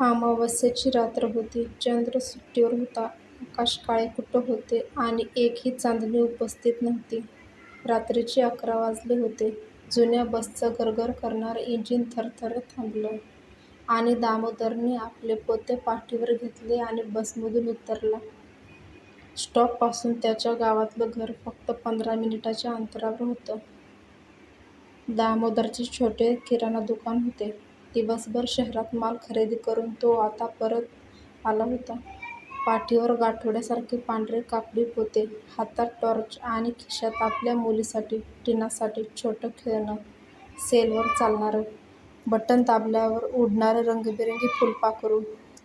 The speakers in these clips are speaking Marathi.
अमावास्येची रात्र होती. चंद्र सुट्टीवर होता. आकाश काळेकुट्ट होते आणि एकही चांदणी उपस्थित नव्हती. रात्रीचे अकरा वाजले होते. जुन्या बसचं गरगर करणारं इंजिन थरथरत थांबलं आणि दामोदरने आपले पोते पाठीवर घेतले आणि बसमधून उतरला. स्टॉपपासून त्याच्या गावातलं घर फक्त पंधरा मिनिटांच्या अंतरावर होतं. दामोदरचे छोटे किराणा दुकान होते. दिवसभर शहरात माल खरेदी करून तो आता परत आला होता. पाठीवर गाठोड्यासारखे पांढरे कापडी पोते, हातात टॉर्च आणि खिशात आपल्या मुलीसाठी टीनासाठी छोटं खेळणं. सेलवर चालणारं, बटण दाबल्यावर उडणारं रंगीबेरंगी फुलपाखरू,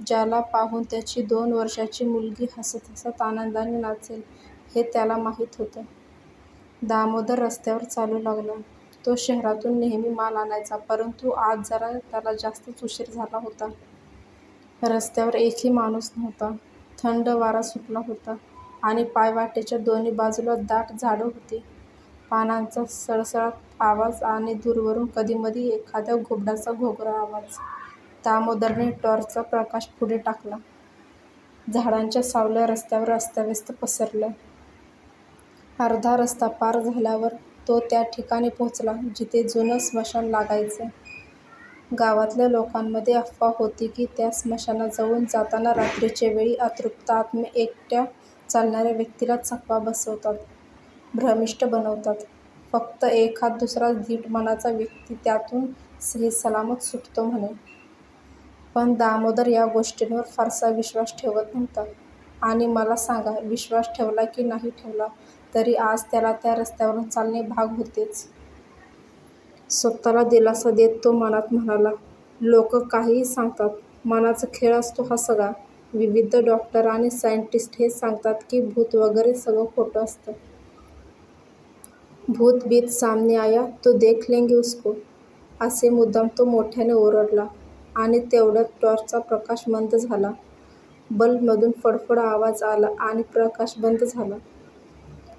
ज्याला पाहून त्याची दोन वर्षांची मुलगी हसत हसत आनंदाने नाचेल हे त्याला माहीत होतं. दामोदर रस्त्यावर चालू लागला. तो शहरातून नेहमी माल आणायचा, परंतु आज जरा त्याला जास्तच उशीर झाला होता. रस्त्यावर एकही माणूस नव्हता. थंड वारा सुटला होता आणि पायवाटेच्या दोन्ही बाजूला दाट झाडं होती. पानांचा सळसळा आवाज आणि दूरवरून कधीमधी एखाद्या घुबडाचा घोगरा आवाज. दामोदरने टॉर्चचा प्रकाश पुढे टाकला. झाडांच्या सावल्या रस्त्यावर अस्ताव्यस्त पसरल्या. अर्धा रस्ता पार झाल्यावर तो त्या ठिकाणी पोहोचला जिथे जुनं स्मशान लागायचं. गावातल्या लोकांमध्ये अफवा होती की त्या स्मशानाजवळून जाताना रात्रीच्या वेळी अतृप्त आत्मे एकट्या चालणाऱ्या व्यक्तीला चकवा बसवतात, भ्रमिष्ट बनवतात. फक्त एखाद दुसरा धीट मनाचा व्यक्ती त्यातून सहीसलामत सुटतो म्हणे. पण दामोदर या गोष्टींवर फारसा विश्वास ठेवत नव्हता. आणि मला सांगा, विश्वास ठेवला की नाही ठेवला, तरी आज त्याला त्या रस्त्यावरून चालणे भाग होतेच. स्वतःला दिलासा देत तो मनात म्हणाला, लोक काहीही सांगतात. मनाचा खेळ असतो हा सगळा. विविध डॉक्टर आणि सायंटिस्ट हे सांगतात की भूत वगैरे सगळं खोटं असतं. भूत-बीत सामने आया तो देख लेंगे उसको. असे मुद्दाम तो मोठ्याने ओरडला आणि तेवढ्यात टॉर्चचा प्रकाश मंद झाला. बल्बमधून फडफड आवाज आला आणि प्रकाश बंद झाला.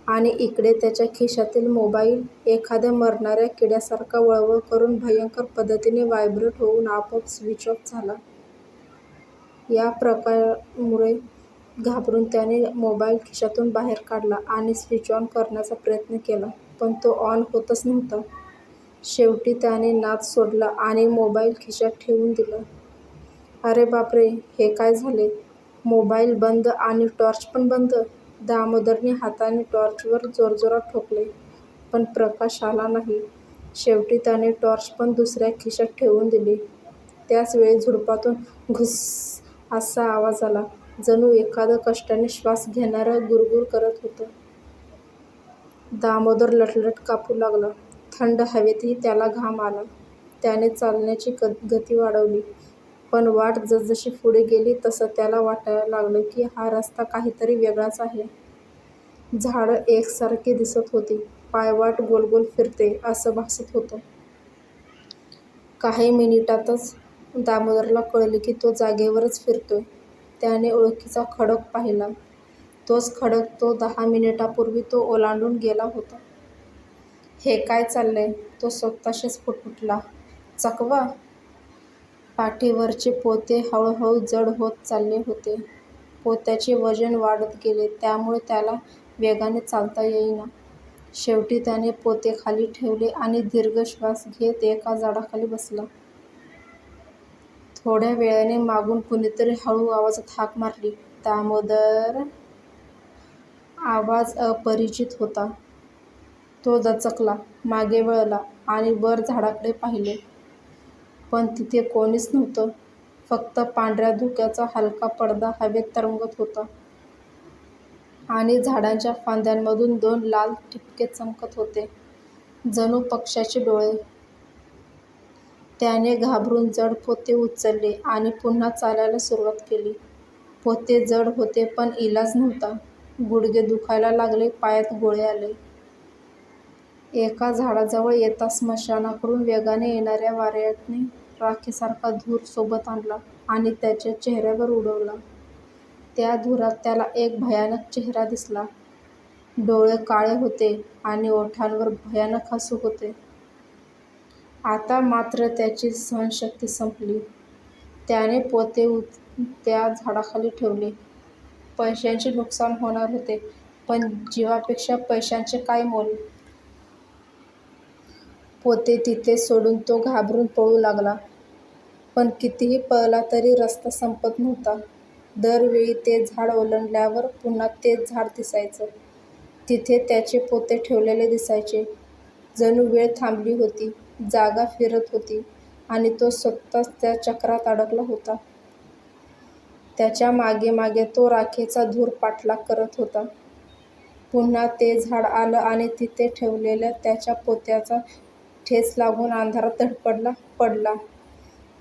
आणि इकडे त्याच्या खिशातील मोबाईल एखाद्या मरणाऱ्या किड्यासारखा वळवळ करून भयंकर पद्धतीने व्हायब्रेट होऊन आपोआप स्विच ऑफ झाला. या प्रकारामुळे घाबरून त्याने मोबाईल खिशातून बाहेर काढला आणि स्विच ऑन करण्याचा प्रयत्न केला, पण तो ऑन होतच नव्हता. शेवटी त्याने नाद सोडला आणि मोबाईल खिशात ठेवून दिला. अरे बापरे, हे काय झाले? मोबाईल बंद आणि टॉर्च पण बंद! दामोदरने हाताने टॉर्चवर जोरजोरात ठोकले, पण प्रकाश आला नाही. शेवटी त्याने टॉर्च पण दुसऱ्या खिशात ठेवून दिली. त्याच वेळी झुडपातून घुस्स असा आवाज आला, जणू एखादं कष्टाने श्वास घेणारं गुरगुर करत होतं. दामोदर लटलट कापू लागला. थंड हवेतही त्याला घाम आला. त्याने चालण्याची गती वाढवली, पण वाट जसजशी पुढे गेली तसं त्याला वाटायला लागलं की हा रस्ता काहीतरी वेगळाच आहे. झाडं एकसारखी दिसत होती. पायवाट गोलगोल फिरतेय असं भासत होतं. काही मिनिटांतच दामोदरला कळले की तो जागेवरच फिरतोय. त्याने ओळखीचा खडक पाहिला. तोच खडक जो दहा मिनिटांपूर्वी तो ओलांडून गेला होता. हे काय चाललंय? तो स्वतःशीच पुटपुटला. चकवा? पाठीवरचे पोते हळूहळू जड होत चालले होते. पोत्याचे वजन वाढत गेले, त्यामुळे त्याला वेगाने चालता येईना. शेवटी त्याने पोते खाली ठेवले आणि दीर्घ श्वास घेत एका झाडाखाली बसला. थोड्या वेळाने मागून कुणीतरी हळू आवाजात हाक मारली, दामोदर? आवाज अपरिचित होता. तो दचकला, मागे वळला आणि वर झाडाकडे पाहिले. पण तिथे कोणीच नव्हतं. फक्त पांढऱ्या धुक्याचा हलका पडदा हवेत तरंगत होता. आणि झाडांच्या फांद्यांमधून दोन लाल ठिपके चमकत होते, जणू पक्ष्याचे डोळे. त्याने घाबरून जड पोते उचलले आणि पुन्हा चालायला सुरुवात केली. पोते जड होते पण इलाज नव्हता. गुडघे दुखायला लागले, पायात गोळे आले. एका झाडाजवळ येताच स्मशानाकडून वेगाने येणाऱ्या वाऱ्याने राखेसारखा धूर सोबत आणला आणि त्याच्या चेहऱ्यावर उडवला. त्या धुरात त्याला एक भयानक चेहरा दिसला. डोळे काळे होते आणि ओठांवर भयानक हसू होते. आता मात्र त्याची सहनशक्ती संपली. त्याने पोते त्या झाडाखाली ठेवले. पैशांचे नुकसान होणार होते, पण जीवापेक्षा पैशांचे काय मोल? पोते तिथेच सोडून तो घाबरून पळू लागला. पण कितीही पळला तरी रस्ता संपत नव्हता. दरवेळी ते झाड ओलांडल्यावर पुन्हा तेच झाड दिसायचं. तिथे त्याचे पोते ठेवलेले दिसायचे. जणू वेळ थांबली होती, जागा फिरत होती आणि तो स्वतःच त्या चक्रात अडकला होता. त्याच्यामागे मागे तो राखेचा धूर पाठलाग करत होता. पुन्हा ते झाड आलं आणि तिथे ठेवलेल्या त्याच्या पोत्याचा ठेच लागून अंधारात धडपडला पडला.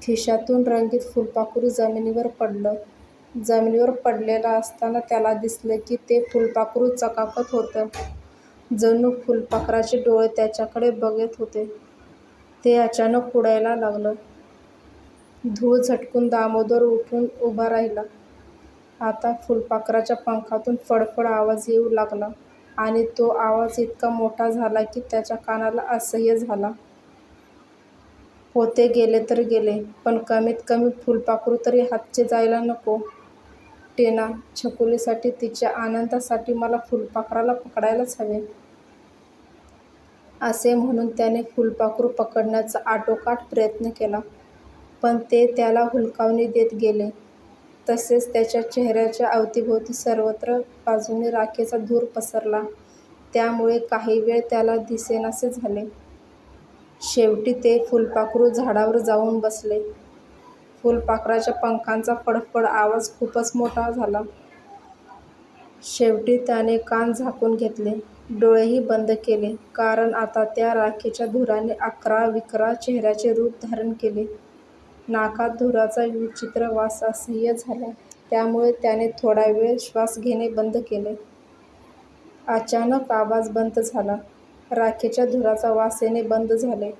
खिशातून रंगीत फुलपाखरू जमिनीवर पडलं. जमिनीवर पडलेलं असताना त्याला दिसलं की ते फुलपाखरू चकाकत होतं. जणू फुलपाखराचे डोळे त्याच्याकडे बघत होते. ते अचानक उडायला लागलं. धूळ झटकून दामोदर उठून उभा राहिला. आता फुलपाखराच्या पंखातून फडफड आवाज येऊ लागला आणि तो आवाज इतका मोठा झाला की त्याच्या कानाला असह्य झाला. होते गेले तर गेले, पण कमीत कमी फुलपाखरू तरी हातचे जायला नको. टेना छकुलीसाठी, तिच्या आनंदासाठी मला फुलपाखराला पकडायलाच हवे. असे म्हणून त्याने फुलपाखरू पकडण्याचा आटोकाट प्रयत्न केला. पण ते त्याला हुलकावणी देत गेले. तसेच त्याच्या चेहऱ्याच्या अवतीभोवती सर्वत्र बाजूने राखेचा धूर पसरला. त्यामुळे काही वेळ त्याला दिसेनासे झाले. शेवटी ते फुलपाखरू झाडावर जाऊन बसले. फुलपाखराच्या पंखांचा फडफड आवाज खूपच मोठा झाला. शेवटी त्याने कान झाकून घेतले, डोळेही बंद केले, कारण आता त्या राखेच्या धुराने अकरा-विकरा चेहऱ्याचे रूप धारण केले. नाकात धुराचा विचित्र वास असह्य झाला. त्यामुळे त्याने थोडा वेळ श्वास घेणे बंद केले. अचानक आवाज बंद झाला. राखेच्या धुराचा वास येणे बंद झाले.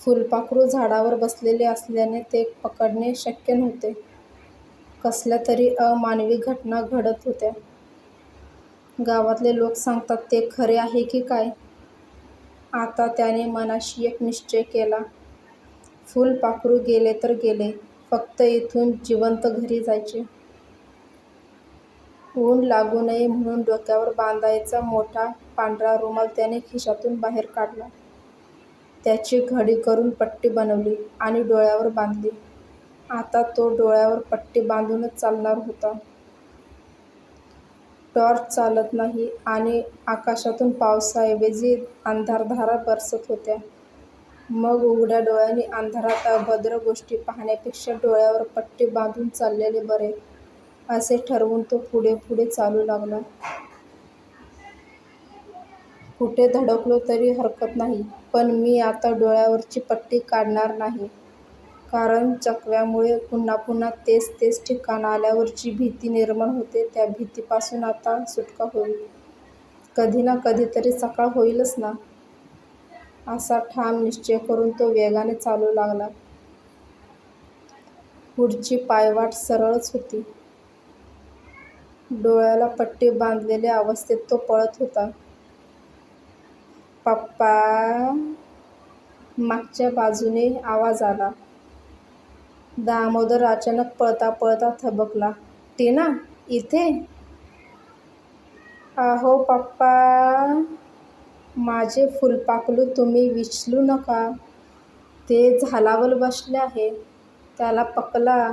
फुलपाखरू झाडावर बसलेले असल्याने ते पकडणे शक्य नव्हते. कसल्या तरी अमानवी घटना घडत होत्या. गावातले लोक सांगतात ते खरे आहे की काय? आता त्याने मनाशी एक निश्चय केला. फुलपाखरू गेले तर गेले, फक्त इथून जिवंत घरी जायचे. ऊन लागू नये म्हणून डोक्यावर बांधायचा मोठा पांढरा रुमाल त्याने खिशातून बाहेर काढला. त्याची घडी करून पट्टी बनवली आणि डोळ्यावर बांधली. आता तो डोळ्यावर पट्टी बांधूनच चालणार होता. टॉर्च चालत नाही आणि आकाशातून पावसाऐवजी अंधारधारा बरसत होत्या. मग उघड्या डोळ्यांनी अंधारात अभद्र गोष्टी पाहण्यापेक्षा डोळ्यावर पट्टी बांधून चाललेले बरे, असे ठरवून तो पुढे पुढे चालू लागला. कुठे धडकलो तरी हरकत नाही, पण मी आता डोळ्यावरची पट्टी काढणार नाही. कारण चकव्यामुळे पुन्हा पुन्हा तेच तेच ठिकाण आल्यावर जी भीती निर्माण होते त्या भीतीपासून आता सुटका होईल. कधी ना कधीतरी सकाळ होईलच ना? असा ठाम निश्चय करून तो वेगाने चालू लागला. पुढची पायवाट सरळच होती. डोळ्याला पट्टी बांधलेल्या अवस्थेत तो पळत होता. "पप्पा" मागच्या बाजूने आवाज आला. दामोदर अचानक पळता पळता थबकला. "टीना, इथे? अहो पप्पा, माझे फुलपाखलू तुम्ही विचलू नका. ते झालावर बसले आहे, त्याला पकला.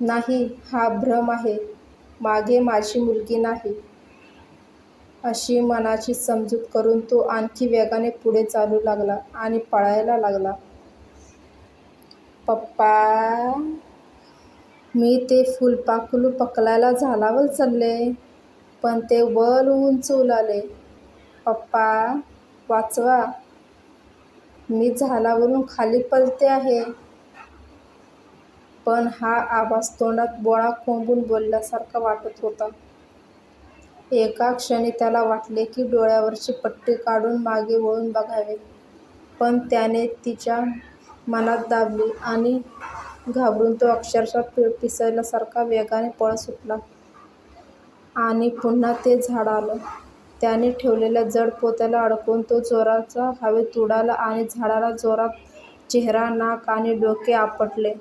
नाही, हा भ्रम आहे. मागे माझी मुलगी नाही. अशी मनाची समजूत करून तो आणखी वेगाने पुढे चालू लागला आणि पळायला लागला. "पप्पा, मी ते फुलपाखरू पकडायला झालावर चालले पण ते वर उंच उलाले पप्पा, वाचवा. मी झालावरून खाली पलते आहे. " पण हा आवाज तोंडात बोळा कोंबून बोलल्यासारखा वाटत होता. एका क्षणी त्याला वाटले की डोळ्यावरची पट्टी काढून मागे वळून बघावे, पण त्याने तिच्या मनात दाबली आणि घाबरून तो अक्षरशः पिसल्यासारखा वेगाने पळ सुटला. आणि पुन्हा ते झाड आलं. त्याने ठेवलेल्या जड पोत्याला अडकवून तो जोराचा हवेत उडाला आणि झाडाला जोरात चेहरा, नाक आणि डोके आपटले.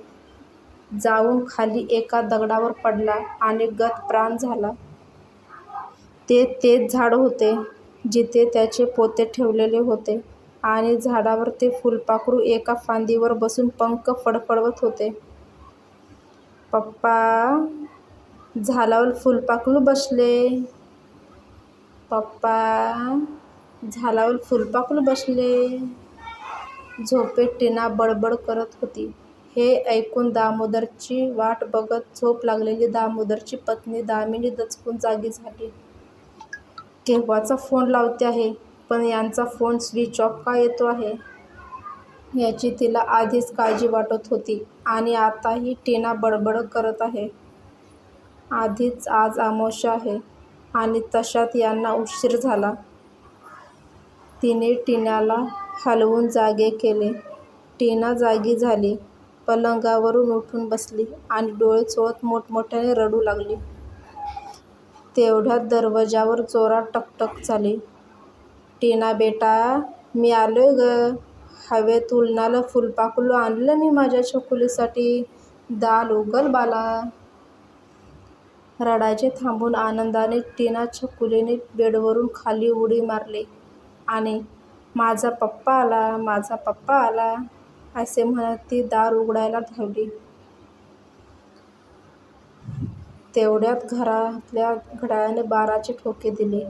जाऊन खाली एका दगडावर पडला आणि गतप्राण झाला. ते तेच झाड होते, जिथे त्याचे पोते ठेवलेले होते आणि झाडावर ते फुलपाखरू एका फांदीवर बसून पंख फडफडवत होते. "पप्पा, झाडावर फुलपाखरू बसले. पप्पा, झाडावर फुलपाखरू बसले. " झोपेत टीना बडबड करत होती. हे ऐकून दामोदरची वाट बघत झोप लागलेली दामोदरची पत्नी दामिनी दचकून जागी झाली. केव्हाचा फोन लावते आहे, पण यांचा फोन स्विच ऑफ का येतो आहे, याची तिला आधीच काळजी वाटत होती आणि आताही टीना बडबड करत आहे. आधीच आज अमावास्या आहे आणि तशात यांना उशीर झाला. तिने टीनाला हलवून जागे केले. टीना जागी झाली. पलंगावरून उठून बसली आणि डोळे चोळत मोठमोठ्याने रडू लागली. तेवढ्यात दरवाजावर जोरात टकटक झाले. "टीना बेटा, मी आलोय गं. हवेत उडणारं फुलपाखरू आणलं मी माझ्या छकुलीसाठी. दार उघड बाळा. " रडायचे थांबवून आनंदाने टीना छकुलीने बेडवरून खाली उडी मारली आणि "माझा पप्पा आला, माझा पप्पा आला" असे म्हणत ती दार उघडायला धावली. तेवढ्यात घरातल्या घड्याळाने बाराचे ठोके दिले.